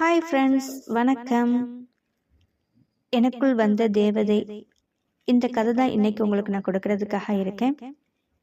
Hi friends வணக்கம். எனக்குள் வந்த தேவதை. இந்த கதை தான் இன்னைக்கு உங்களுக்கு நான் கொடுக்கறதுக்காக இருக்கேன்.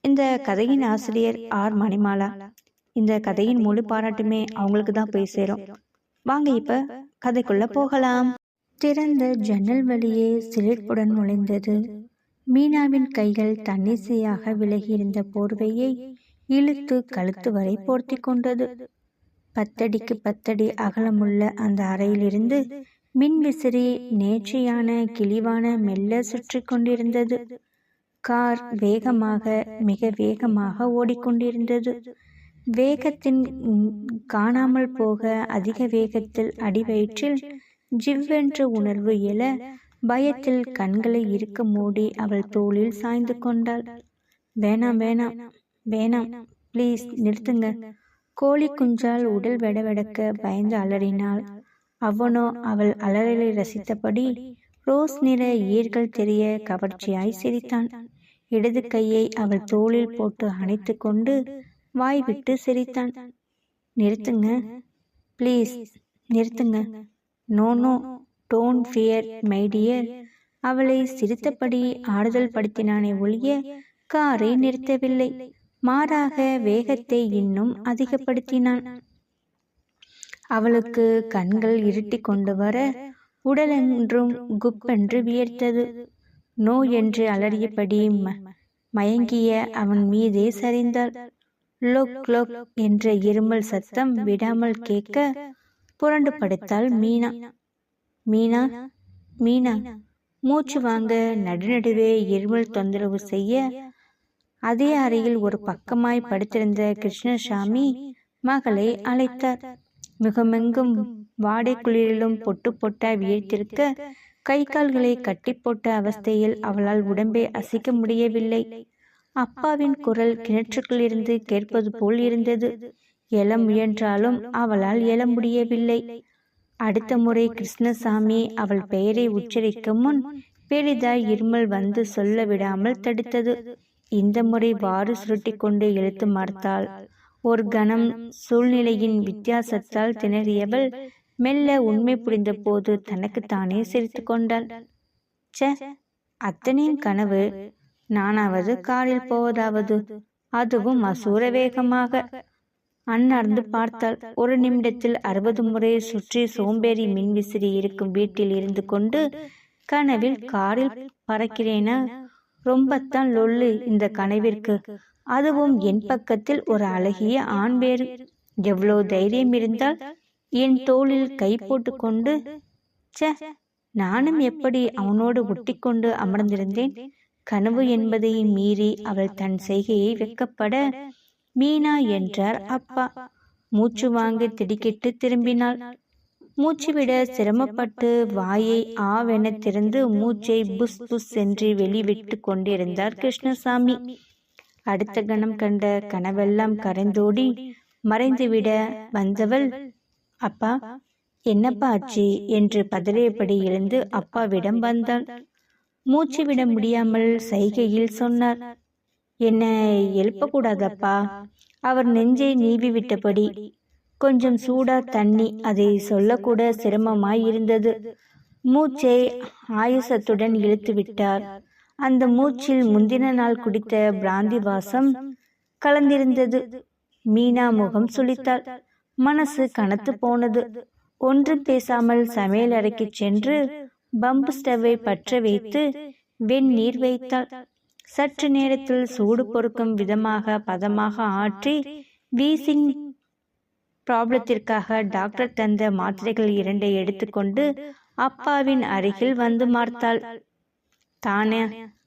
இந்த கதையின் ஆசிரியர் ஆர் மணிமாலா. இந்த கதையின் முழு பாராட்டுமே அவங்களுக்கு தான் போய் சேரும். வாங்க இப்ப கதைக்குள்ள போகலாம். திறந்த ஜன்னல் வழியே சிலிர்ப்புடன் நுழைந்தது. மீனாவின் கைகள் தன்னிசையாக விலகியிருந்த போர்வையை இழுத்து கழுத்து வரை போர்த்தி கொண்டது. பத்தடிக்கு பத்தடி அகலமுள்ள அந்த அறையிலிருந்து மின் விசிறி நேர்ச்சியான கிழிவான மெல்ல சுற்றி கொண்டிருந்தது. கார் வேகமாக மிக வேகமாக ஓடிக்கொண்டிருந்தது. வேகத்தின் காணாமல் போக அதிக வேகத்தில் அடிவயிற்றில் ஜிவ்வென்ற உணர்வு எழ பயத்தில் கண்களை இருக்க மூடி அவள் தோளில் சாய்ந்து கொண்டாள். வேணாம் வேணாம் வேணாம் ப்ளீஸ் நிறுத்துங்க. கோழி குஞ்சால் உடல் வெடவெடக்க பயந்து அலறினாள். அவனோ அவள் அலறலை ரசித்தபடி ரோஸ் நிற ஈர்கள் தெரிய கவர்ச்சியாய் சிரித்தான். இடது கையை அவள் தோளில் போட்டு அணைத்து கொண்டு வாய் விட்டு சிரித்தான். நிறுத்துங்க. ப்ளீஸ் நிறுத்துங்க. No no don't fear my dear அவளை சிரித்தபடி ஆறுதல் படுத்தினானே ஒழிய காரை நிறுத்தவில்லை. மாறாக வேகத்தை இன்னும் அதிகப்படுத்தினான். அவளுக்கு கண்கள் இருட்டி கொண்டு வர உடலென்றும் குப்பென்று வியர்த்தது. நோ என்று அலறியபடி ம- மயங்கிய அவன் மீதே சரிந்தாள். லொக் லொக் என்ற இருமல் சத்தம் விடாமல் கேட்க புரண்டு படுத்தாள் மீனா. மீனா மீனா மூச்சு வாங்க நடுநடுவே இருமல் தொந்தரவு செய்ய அதே அறையில் ஒரு பக்கமாய் படுத்திருந்த கிருஷ்ணசாமி மகளை அழைத்தார். முகமெங்கும் வாடை குளிரிலும் பொட்டு பொட்டாய் வியர்த்திருக்க கை கால்களை கட்டி போட்ட அவஸ்தையில் அவளால் உடம்பை அசைக்க முடியவில்லை. அப்பாவின் குரல் கிணற்றுக்குள்ளிருந்து கேட்பது போல் இருந்தது. எழ முயன்றாலும் அவளால் எழ முடியவில்லை. அடுத்த முறை கிருஷ்ணசாமி அவள் பெயரை உச்சரிக்க முன் பெரிதாய் இருமல் வந்து சொல்ல விடாமல் தடுத்தது. இந்த முறை வாறு சுருட்டிக் கொண்டு இழுத்து மறுத்தாள். ஒரு கணம் சூழ்நிலையின் வித்தியாசத்தால் திணறியவள் மெல்ல உண்மை புரிந்த போது தனக்குத்தானே சிரித்து கொண்டாள். ச அத்தனையும் கனவு. நானாவது காரில் போவதாவது. அதுவும் அசூர வேகமாக. அண்ணர்ந்து பார்த்தாள். ஒரு நிமிடத்தில் அறுபது முறை சுற்றி சோம்பேறி மின்விசிறி இருக்கும் வீட்டில் இருந்து கொண்டு கனவில் காரில் பறக்கிறேனா? ரொம்பத்தான் லொல்லு இந்த கனவிற்கு. அதுவும் என் பக்கத்தில் ஒரு அழகிய ஆண் வேறு எவ்வளோ தைரியம் இருந்தால் என் தோளில் கை போட்டுக்கொண்டு ச்சே நானும் எப்படி அவனோடு ஒட்டிக்கொண்டு அமர்ந்திருந்தேன்? கனவு என்பதை மீறி அவள் தன் செய்கையை வெக்கப்பட மீனா என்றார் அப்பா. மூச்சு வாங்க திடுக்கிட்டு திரும்பினாள். மூச்சு விட சிரமப்பட்டு வாயை ஆவென திறந்து மூச்சை புஸ் புஸ் என்று வெளிவிட்டு கொண்டிருந்தார் கிருஷ்ணசாமி. அடுத்த கணம் கண்ட கனவெல்லாம் கரைந்தோடி மறைந்துவிட வந்தவள் அப்பா என்னப்பா ஆச்சு? என்று பதறியபடி எழுந்து அப்பாவிடம் வந்தாள். மூச்சு விட முடியாமல் சைகையில் சொன்னார் என்னை எழுப்பக்கூடாதப்பா. அவர் நெஞ்சை நீவி விட்டபடி கொஞ்சம் சூடா தண்ணி அதை சொல்லக்கூட சிரமமாய் இருந்தது மூச்சை ஆயுசத்துடன் இழுத்து விட்டார். அந்த மூச்சில் முந்தின நாள் குடித்த பிராந்தி வாசம் கலந்திருந்தது. மீனா முகம் சுளித்தாள். மனசு கனத்து போனது. ஒன்றும் பேசாமல் சமையல் அறைக்கு சென்று பம்பு ஸ்டவ்வை பற்ற வைத்து வெந்நீர் வைத்தாள். சற்று நேரத்தில் சூடு பொறுக்கும் விதமாக பதமாக ஆற்றி வீசிங் ப்ராப்ளத்திற்காக டாக்டர் தந்த மாத்திரைகள் இரண்டை எடுத்துக்கொண்டு அப்பாவின் அருகில் வந்து மார்த்தாள். தானே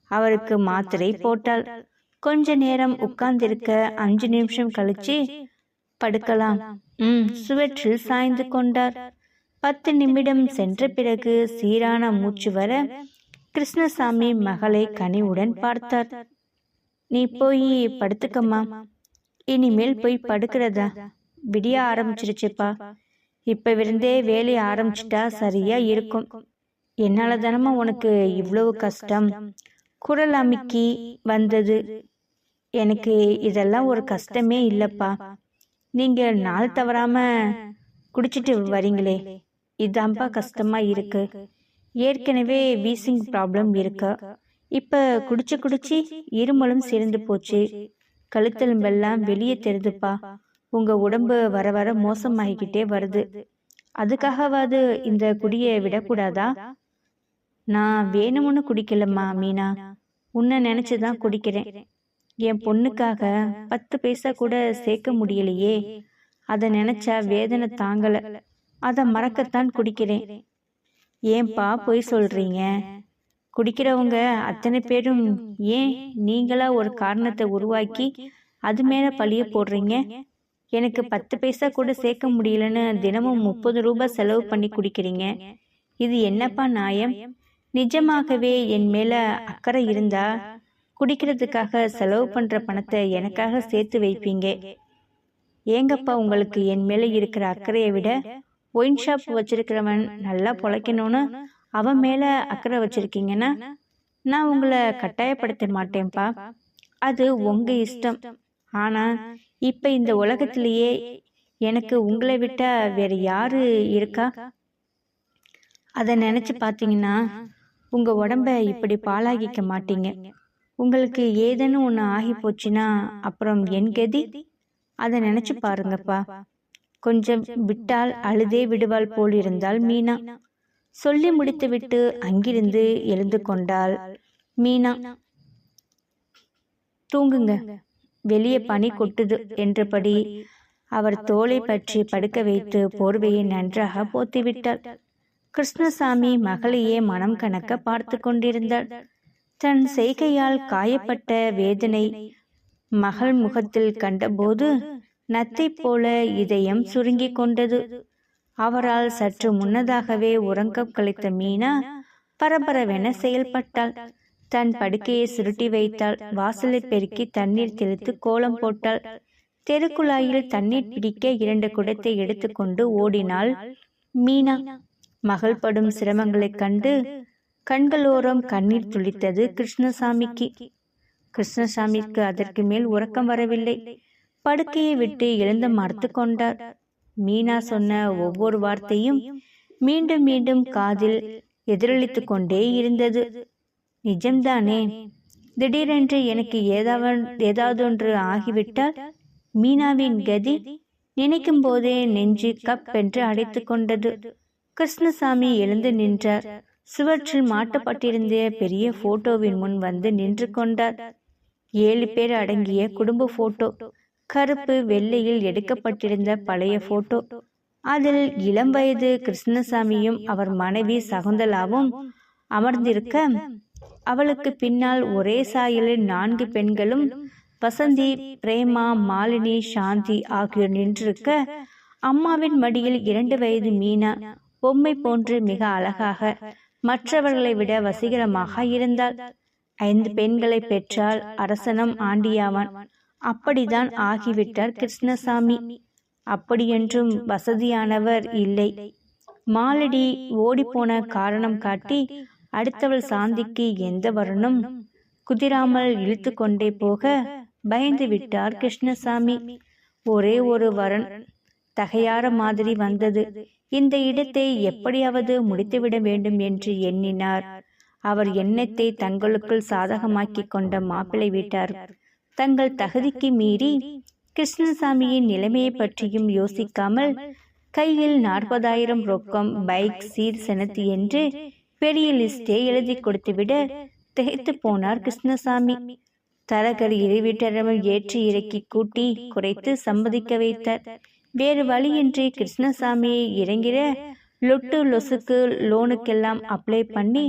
அவருக்கு மாத்திரை போட்டாள். கொஞ்ச நேரம் உட்கார்ந்திருக்க அஞ்சு நிமிஷம் கழிச்சு படுக்கலாம். ம் சுவற்றில் சாய்ந்து கொண்டார். பத்து நிமிடம் சென்ற பிறகு சீரான மூச்சு வர கிருஷ்ணசாமி மகளை கனிவுடன் பார்த்தார். நீ போய் படுத்துக்கம்மா. இனிமேல் போய் படுக்கிறதா? விடிய ஆரம்பிச்சிருச்சுப்பா. இப்போ இருந்தே வேலையை ஆரம்பிச்சிட்டா சரியா இருக்கும். என்னால தானமா உனக்கு இவ்வளவு கஷ்டம்? குரல் அமுக்கி வந்தது. எனக்கு இதெல்லாம் ஒரு கஷ்டமே இல்லப்பா. நீங்க நாள் தவறாம குடிச்சிட்டு வரீங்களே. இதான்ப்பா கஷ்டமா இருக்கு. ஏற்கனவே வீசிங் ப்ராப்ளம் இருக்கு. இப்ப குடிச்சு குடிச்சு இருமலும் சேர்ந்து போச்சு. கழுத்தெலும்பெல்லாம் வெளியே தெரிதுப்பா. உங்க உடம்பு வர வர மோசமாகிக்கிட்டே வருது. அதுக்காகவாது இந்த குடியை விடக்கூடாதா? நான் வேணும்னு குடிக்கலம்மா மீனா. உன்னை நினைச்சுதான் குடிக்கிறேன். என் பொண்ணுக்காக பத்து பைசா கூட சேர்க்க முடியலையே. அதை நினைச்சா வேதனை தாங்கல. அதை மறக்கத்தான் குடிக்கிறேன். ஏன்பா பொய் சொல்றீங்க? குடிக்கிறவங்க அத்தனை பேரும் ஏன் நீங்களா ஒரு காரணத்தை உருவாக்கி அது மேல பழிய போடுறீங்க? எனக்கு பத்து பைசா கூட சேர்க்க முடியலன்னு தினமும் முப்பது ரூபாய் செலவு பண்ணி குடிக்கிறீங்க இது என்னப்பா நியாயம்? நிஜமாகவே என் மேல அக்கறை இருந்தா குடிக்கிறதுக்காக செலவு பண்ற பணத்தை எனக்காக சேர்த்து வைப்பீங்க. ஏங்கப்பா உங்களுக்கு என் மேல இருக்கிற அக்கறையை விட ஒயின் ஷாப் வச்சிருக்கிறவன் நல்லா பொழைக்கணும்னு அவன் மேல அக்கறை வச்சிருக்கீங்கன்னா நான் உங்களை கட்டாயப்படுத்த மாட்டேன்ப்பா. அது உங்க இஷ்டம். ஆனா இப்ப இந்த உலகத்திலேயே எனக்கு உங்களை விட்டா வேற யாரு இருக்கா? அதை நினைச்சு பார்த்தீங்கன்னா உங்க உடம்ப இப்படி பாழாகிக்க மாட்டீங்க. உங்களுக்கு ஏதேனும் ஒன்று ஆகி போச்சுன்னா அப்புறம் என் கதி? அதை நினைச்சு பாருங்கப்பா. கொஞ்சம் விட்டால் அழுதே விடுவாள் போல் இருந்தால் மீனா. சொல்லி முடித்துவிட்டு அங்கிருந்து எழுந்து கொண்டாள் மீனா. தூங்குங்க. வெளியே பனி கொட்டுது என்றபடி அவர் தோலை பற்றி படுக்க வைத்து போர்வையை நன்றாக போத்திவிட்டார். கிருஷ்ணசாமி மகளையே மனம் கணக்க பார்த்து கொண்டிருந்தார். தன் செய்கையால் காயப்பட்ட வேதனை மகள் முகத்தில் கண்டபோது நத்தை போல இதயம் சுருங்கிக் கொண்டது. அவரால் சற்று முன்னதாகவே உறங்கம் கழித்த மீனா பரபரவென செயல்பட்டாள். தன் படுக்கையை சுருட்டி வைத்தாள். வாசலை பெருக்கி தண்ணீர் தெளித்து கோலம் போட்டாள். தெருக்குழாயில் தண்ணீர் பிடிக்க இரண்டு குடத்தை எடுத்துக்கொண்டு ஓடினாள் மீனா. மகள் படும் சிரமங்களைக் கண்டு கண்களோரம் கண்ணீர் துளித்தது கிருஷ்ணசாமிக்கு. கிருஷ்ணசாமிக்கு அதற்கு மேல் உறக்கம் வரவில்லை. படுக்கையை விட்டு எழுந்து மறுத்து கொண்டார். மீனா சொன்ன ஒவ்வொரு வார்த்தையும் மீண்டும் மீண்டும் காதில் எதிரொலித்து கொண்டே இருந்தது. நிஜம்தானே? திடீரென்று எனக்கு ஏதாவது ஏதாவதொன்று ஆகிவிட்டால் மீனாவின் கதி நினைக்கும் போதே நெஞ்சு கப் என்று அடைத்து கொண்டது. கிருஷ்ணசாமி எழுந்து நின்றார். சுவற்றில் மாட்டப்பட்டிருந்த பெரிய போட்டோவின் முன் வந்து நின்று கொண்டார். ஏழு பேர் அடங்கிய குடும்ப போட்டோ. கருப்பு வெள்ளையில் எடுக்கப்பட்டிருந்த பழைய போட்டோ. அதில் இளம் வயது கிருஷ்ணசாமியும் அவர் மனைவி சகுந்தலாவும் அமர்ந்திருக்க அவளுக்கு பின்னால் ஒரே சாயலில் நான்கு பெண்களும் வசந்தி பிரேமா மாலினி சாந்தி ஆகியோர் நின்றிருக்க அம்மாவின் மடியில் இரண்டு வயது மீனா பொம்மை போன்று மிக அழகாக மற்றவர்களை விட வசீகரமாக இருந்தாள் ஐந்து பெண்களை பெற்றால் அரசனம் ஆண்டியாவான். அப்படிதான் ஆகிவிட்டார் கிருஷ்ணசாமி. அப்படியென்றும் வசதியானவர் இல்லை. மாலடி ஓடிப்போன காரணம் காட்டி அடுத்தவள் சாந்திக்கு எந்த வரணும் குதிராமல் இழுத்து கொண்டே போக பயந்து விட்டார் கிருஷ்ணசாமி. ஒரே ஒரு வரன் தகையார மாதிரி வந்தது. இந்த இடத்தை எப்படியாவது முடித்துவிட வேண்டும் என்று எண்ணினார். அவர் எண்ணத்தை தங்களுக்குள் சாதகமாக்கிக் கொண்ட மாப்பிள்ளை வீட்டார். தங்கள் தகுதிக்கு மீறி கிருஷ்ணசாமியின் நிலைமையை பற்றியும் யோசிக்காமல் கையில் நாற்பதாயிரம் ரொக்கம் பைக் சீர் செனத்து என்று பெரிய லிஸ்டே எழுதி கொடுத்துவிட திகைத்து போனார் கிருஷ்ணசாமி. தரகர் இரு ஏற்றி இறக்கி கூட்டி குறைத்து சம்மதிக்க வைத்தார். வேறு வழியின்றி கிருஷ்ணசாமியை இறங்கிற லொட்டு லொசுக்கு லோனுக்கெல்லாம் அப்ளை பண்ணி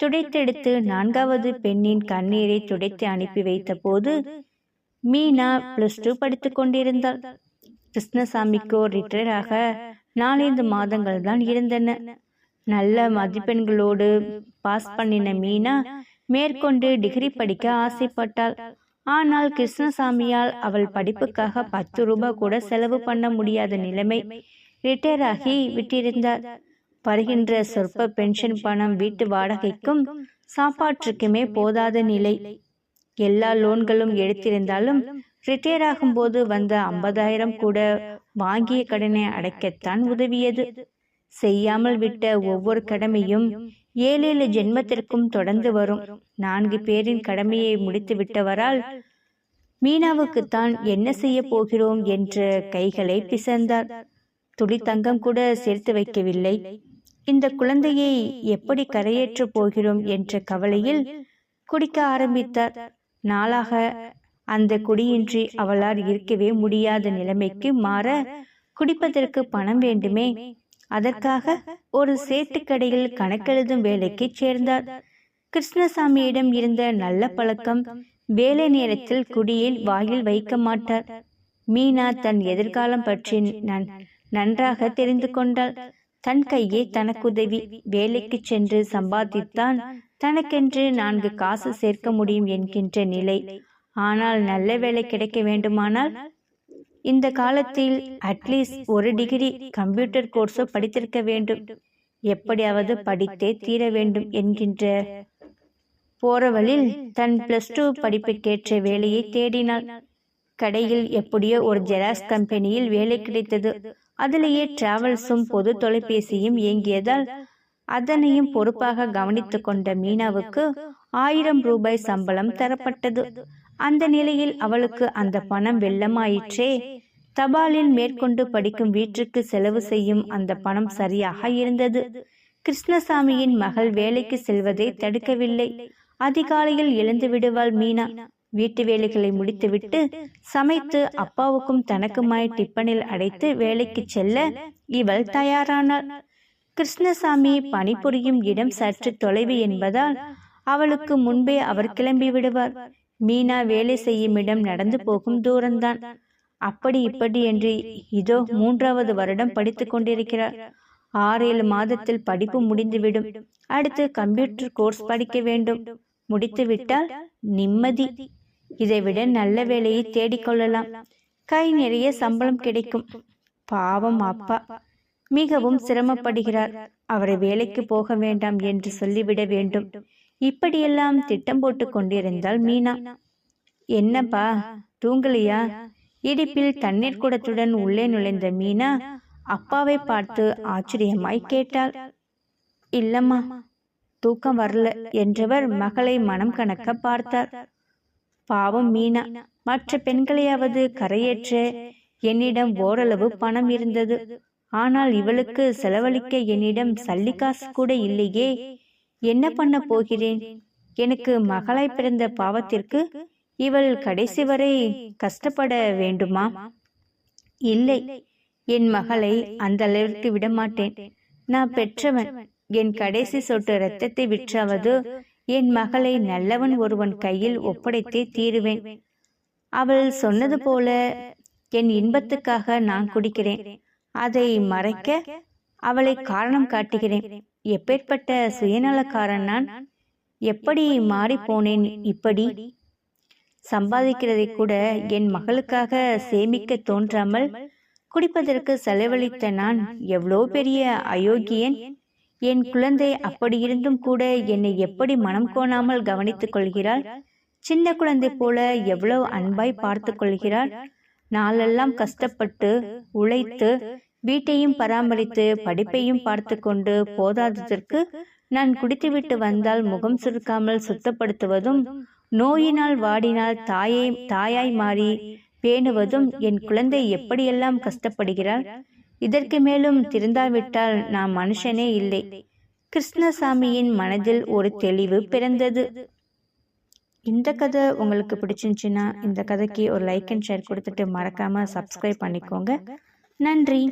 துடைத்தெடுத்து நான்காவது பெண்ணின் கண்ணீரை துடைத்து அனுப்பி வைத்த போது மீனா பிளஸ் டூ படித்து கொண்டிருந்தாள். கிருஷ்ணசாமிக்கோ ரிட்டையர் ஆக நாலந்து மாதங்கள் தான் இருந்தன. நல்ல மதிப்பெண்களோடு பாஸ் பண்ணின மீனா மேற்கொண்டு டிகிரி படிக்க ஆசைப்பட்டாள். ஆனால் கிருஷ்ணசாமியால் அவள் படிப்புக்காக பத்து ரூபாய் கூட செலவு பண்ண முடியாத நிலைமை ரிட்டையர் ஆகி விட்டிருந்தார். வருகின்ற சொற்ப பென்ஷன் பணம் வீட்டு வாடகைக்கும் சாப்பாட்டுக்குமே போதாத நிலை. எல்லா லோன்களும் எடுத்திருந்தாலும் ரிட்டையர் ஆகும்போது வந்த ஐம்பதாயிரம் கூட வாங்கிய கடனை அடைக்கத்தான் உதவியது. செய்யாமல் விட்ட ஒவ்வொரு கடமையும் ஏழேழு ஜென்மத்திற்கும் தொடர்ந்து வரும். நான்கு பேரின் கடமையை முடித்து விட்டவரால் மீனாவுக்குத்தான் என்ன செய்ய போகிறோம் என்ற கைகளை பிசைந்தார். துளி தங்கம் கூட சேர்த்து வைக்கவில்லை. இந்த குழந்தையை எப்படி கரையேற்ற போகிறோம் என்ற கவலையில் குடிக்க ஆரம்பித்தார். நாளாக அந்த குடியின்றி அவளால் இருக்கவே முடியாத நிலைமைக்கு மாற குடிப்பதற்கு பணம் வேண்டுமே அதற்காக ஒரு சேட்டுக்கடையில் கணக்கெழுதும் வேலைக்கு சேர்ந்தார். கிருஷ்ணசாமியிடம் இருந்த நல்ல பழக்கம் வேலை நேரத்தில் குடியில் வாயில் வைக்க மாட்டார். மீனா தன் எதிர்காலம் பற்றி நன்றாக தெரிந்து கொண்டாள். தன் கையே தனக்குதவி வேலைக்கு சென்று சம்பாதித்தான் தனக்கென்று நான்கு காசு சேர்க்க முடியும் என்கின்ற நிலை. ஆனால் நல்ல வேலை கிடைக்க வேண்டுமானால் இந்த காலத்தில் அட்லீஸ்ட் ஒரு டிகிரி கம்ப்யூட்டர் கோர்ஸோ படித்திருக்க வேண்டும். எப்படியாவது படித்தே தீர வேண்டும் என்கின்ற போறவழில் தன் பிளஸ் டூ படிப்புக்கேற்ற வேலையை தேடினாள். கடையில் எப்படியோ ஒரு ஜெராக்ஸ் கம்பெனியில் வேலை கிடைத்தது. அதிலேயே டிராவல்ஸும் பொது தொலைபேசியும் இயங்கியதால் அதனையும் பொறுப்பாக கவனித்துக் கொண்ட மீனாவுக்கு ஆயிரம் ரூபாய் சம்பளம் தரப்பட்டது. அந்த நிலையில் அவளுக்கு அந்த பணம் வெள்ளமாயிற்றே. தபாலில் மேற்கொண்டு படிக்கும் வீட்டிற்கு செலவு செய்யும் அந்த பணம் சரியாக இருந்தது. கிருஷ்ணசாமியின் மகள் வேலைக்கு செல்வதை தடுக்கவில்லை. அதிகாலையில் எழுந்து விடுவாள் மீனா. வீட்டு வேலைகளை முடித்துவிட்டு சமைத்து அப்பாவுக்கும் தனக்குமாய் டிப்பனில் அடைத்து வேலைக்கு செல்ல இவள் தயாரானாள். கிருஷ்ணசாமி பணிபுரியும் இடம் சற்று தொலைவு என்பதால் அவளுக்கு முன்பே அவர் கிளம்பி விடுவார். மீனா வேலை செய்யும் இடம் நடந்து போகும் தூரம்தான். அப்படி இப்படி என்று இதோ மூன்றாவது வருடம் படித்து கொண்டிருக்கிறார். ஆறேழு மாதத்தில் படிப்பு முடிந்துவிடும். அடுத்து கம்ப்யூட்டர் கோர்ஸ் படிக்க வேண்டும். முடித்து விட்டால் நிம்மதி. இதைவிட நல்ல வேலையை தேடிக்கொள்ளலாம் கை நிறைய சம்பளம் கிடைக்கும். பாவம் அப்பா. மிகவும் சிரமப்படுகிறார். அவரை வேலைக்கு போக வேண்டாம் என்று சொல்லிவிட வேண்டும். இப்படியெல்லாம் திட்டம் போட்டு கொண்டிருந்தாள் மீனா. என்னப்பா தூங்கலையா? இடிப்பில் தண்ணீர் குடத்துடன் உள்ளே நுழைந்த மீனா அப்பாவை பார்த்து ஆச்சரியமாய் கேட்டாள். இல்லம்மா தூக்கம் வரல என்றவர் மகளை மனம் கணக்க பார்த்தார். பாவம் மீனா மற்ற பெண்களையாவது கரையேற்ற என்னிடம் ஓரளவு பணம் இருந்தது. ஆனால் இவளுக்கு செலவழிக்க என்னிடம் சல்லிக்காசு கூட இல்லையே. என்ன பண்ண போகிறேன்? எனக்கு மகளாய் பிறந்த பாவத்திற்கு இவள் கடைசி வரை கஷ்டப்பட வேண்டுமா? இல்லை. என் மகளை அந்த அளவிற்கு விடமாட்டேன். நான் பெற்றவன். என் கடைசி சொட்டு ரத்தத்தை விற்றாவது என் மகளை நல்லவன் ஒருவன் கையில் ஒப்படைத்தே தீருவேன். அவள் சொன்னது போல என் இன்பத்துக்காக நான் குடிக்கிறேன். அதை மறைக்க அவளை காரணம் காட்டுகிறேன். எப்பேற்பட்ட சுயநலக்காரன் நான்? எப்படி மாறிப்போனேன் இப்படி? சம்பாதிக்கிறதை கூட என் மகளுக்காக சேமிக்க தோன்றாமல் குடிப்பதற்கு செலவழித்த நான் எவ்வளோ பெரிய அயோக்கியன்? என் குழந்தை அப்படி இருந்தும் கூட என்னை எப்படி மனம் கோணாமல் கவனித்துக் கொள்கிறாள்? சின்ன குழந்தை போல எவ்வளவு அன்பாய் பார்த்து கொள்கிறாள்? நாளெல்லாம் கஷ்டப்பட்டு உழைத்து வீட்டையும் பராமரித்து படிப்பையும் பார்த்து கொண்டு போதாததற்கு நான் குடித்துவிட்டு வந்தால் முகம் சுருக்காமல் சுத்தப்படுத்துவதும் நோயினால் வாடினால் தாயை தாயாய் மாறி பேணுவதும் என் குழந்தை எப்படியெல்லாம் கஷ்டப்படுகிறாள்? இதற்கு மேலும் திருந்தாவிட்டால் நான் மனுஷனே இல்லை. கிருஷ்ணசாமியின் மனதில் ஒரு தெளிவு பிறந்தது. இந்த கதை உங்களுக்கு பிடிச்சிருந்துச்சுன்னா இந்த கதைக்கு ஒரு லைக் அண்ட் ஷேர் கொடுத்துட்டு மறக்காம சப்ஸ்கிரைப் பண்ணிக்கோங்க. நன்றி.